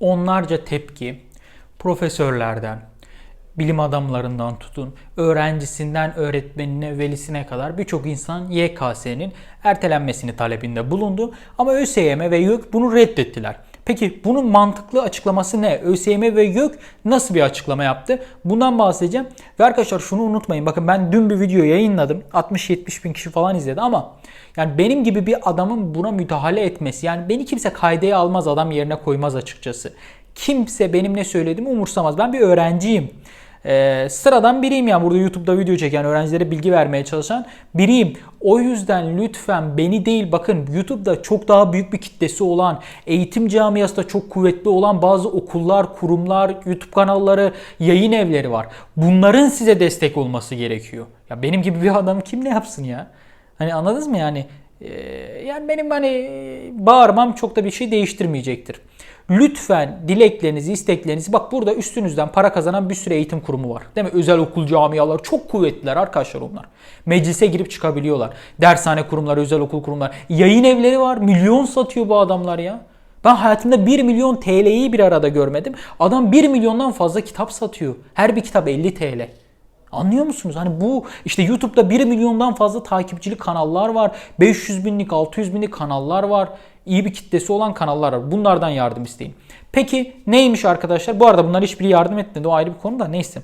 onlarca tepki profesörlerden, bilim adamlarından tutun, öğrencisinden öğretmenine, velisine kadar birçok insan YKS'nin ertelenmesini talebinde bulundu. Ama ÖSYM ve YÖK bunu reddettiler. Peki bunun mantıklı açıklaması ne? ÖSYM ve YÖK nasıl bir açıklama yaptı? Bundan bahsedeceğim. Ve arkadaşlar şunu unutmayın. Bakın ben dün bir video yayınladım. 60-70 bin kişi falan izledi ama yani benim gibi bir adamın buna müdahale etmesi yani beni kimse kaydeye almaz adam yerine koymaz açıkçası. Kimse benim ne söylediğimi umursamaz. Ben bir öğrenciyim. Ee, sıradan biriyim yani burada YouTube'da video çeken öğrencilere bilgi vermeye çalışan biriyim. O yüzden lütfen beni değil bakın YouTube'da çok daha büyük bir kitlesi olan, eğitim camiasında çok kuvvetli olan bazı okullar, kurumlar, YouTube kanalları, yayın evleri var. Bunların size destek olması gerekiyor. Ya benim gibi bir adam kim ne yapsın ya? Hani anladınız mı yani? Ee, yani benim hani bağırmam çok da bir şey değiştirmeyecektir. Lütfen dileklerinizi, isteklerinizi bak burada üstünüzden para kazanan bir sürü eğitim kurumu var. Değil mi? Özel okul camialar çok kuvvetliler arkadaşlar onlar. Meclise girip çıkabiliyorlar. Dershane kurumları, özel okul kurumları. Yayın evleri var. Milyon satıyor bu adamlar ya. Ben hayatımda 1 milyon TL'yi bir arada görmedim. Adam 1 milyondan fazla kitap satıyor. Her bir kitap 50 TL. Anlıyor musunuz? Hani bu işte YouTube'da 1 milyondan fazla takipçili kanallar var. 500 binlik, 600 binlik kanallar var. İyi bir kitlesi olan kanallar var. Bunlardan yardım isteyin. Peki neymiş arkadaşlar? Bu arada bunlar hiçbiri yardım etmedi. O ayrı bir konu da neyse.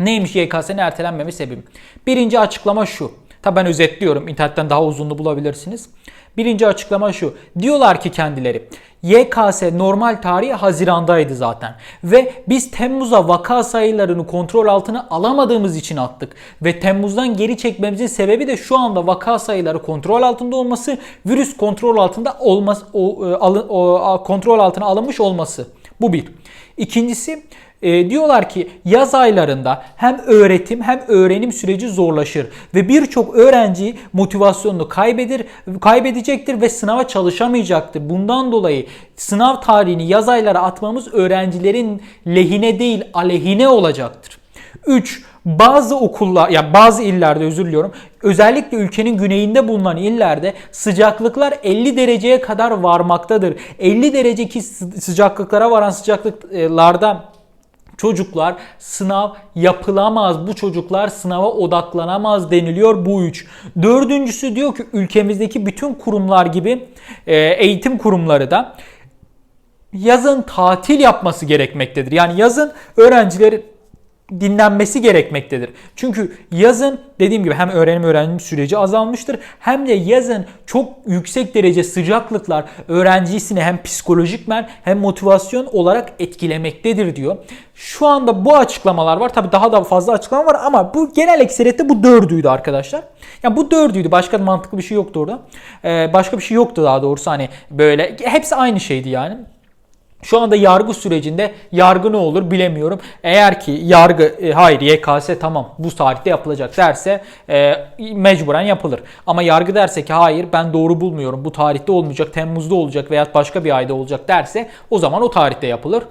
Neymiş YKS'nin ertelenmeme sebebi? Birinci açıklama şu. Tabi ben özetliyorum. İnternetten daha uzunlu bulabilirsiniz. Birinci açıklama şu. Diyorlar ki kendileri YKS normal tarihi Haziran'daydı zaten. Ve biz Temmuz'a vaka sayılarını kontrol altına alamadığımız için attık. Ve Temmuz'dan geri çekmemizin sebebi de şu anda vaka sayıları kontrol altında olması, virüs kontrol altında olması, o, e, o, o, kontrol altına alınmış olması. Bu bir. İkincisi e, diyorlar ki yaz aylarında hem öğretim hem öğrenim süreci zorlaşır ve birçok öğrenci motivasyonunu kaybedir, kaybedecektir ve sınava çalışamayacaktır. Bundan dolayı sınav tarihini yaz aylara atmamız öğrencilerin lehine değil aleyhine olacaktır. 3. Bazı okullar ya bazı illerde özür diliyorum. Özellikle ülkenin güneyinde bulunan illerde sıcaklıklar 50 dereceye kadar varmaktadır. 50 dereceki sıcaklıklara varan sıcaklıklarda çocuklar sınav yapılamaz. Bu çocuklar sınava odaklanamaz deniliyor bu üç. Dördüncüsü diyor ki ülkemizdeki bütün kurumlar gibi e, eğitim kurumları da yazın tatil yapması gerekmektedir. Yani yazın öğrencilerin dinlenmesi gerekmektedir. Çünkü yazın dediğim gibi hem öğrenim öğrenim süreci azalmıştır hem de yazın çok yüksek derece sıcaklıklar öğrencisini hem psikolojikmen hem motivasyon olarak etkilemektedir diyor. Şu anda bu açıklamalar var. Tabi daha da fazla açıklama var ama bu genel ekseriyette bu dördüydü arkadaşlar. Yani bu dördüydü. Başka mantıklı bir şey yoktu orada. Ee, başka bir şey yoktu daha doğrusu hani böyle hepsi aynı şeydi yani. Şu anda yargı sürecinde yargı ne olur bilemiyorum. Eğer ki yargı e, hayır YKS tamam bu tarihte yapılacak derse e, mecburen yapılır. Ama yargı derse ki hayır ben doğru bulmuyorum bu tarihte olmayacak Temmuz'da olacak veya başka bir ayda olacak derse o zaman o tarihte yapılır.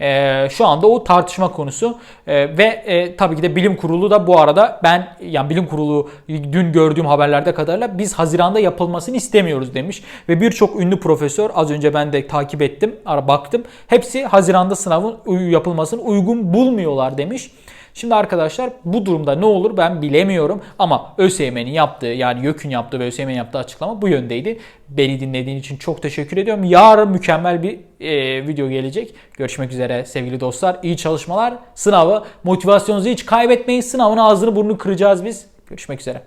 E, şu anda o tartışma konusu e, ve e, tabii ki de bilim kurulu da bu arada ben yani bilim kurulu dün gördüğüm haberlerde kadarıyla biz Haziran'da yapılmasını istemiyoruz demiş ve birçok ünlü profesör az önce ben de takip ettim, ara baktım. Hepsi Haziran'da sınavın yapılmasını uygun bulmuyorlar demiş. Şimdi arkadaşlar bu durumda ne olur ben bilemiyorum ama ÖSYM'nin yaptığı yani YÖK'ün yaptığı ve ÖSYM'nin yaptığı açıklama bu yöndeydi. Beni dinlediğin için çok teşekkür ediyorum. Yarın mükemmel bir e, video gelecek. Görüşmek üzere sevgili dostlar. İyi çalışmalar. Sınavı motivasyonunuzu hiç kaybetmeyin. Sınavın ağzını burnunu kıracağız biz. Görüşmek üzere.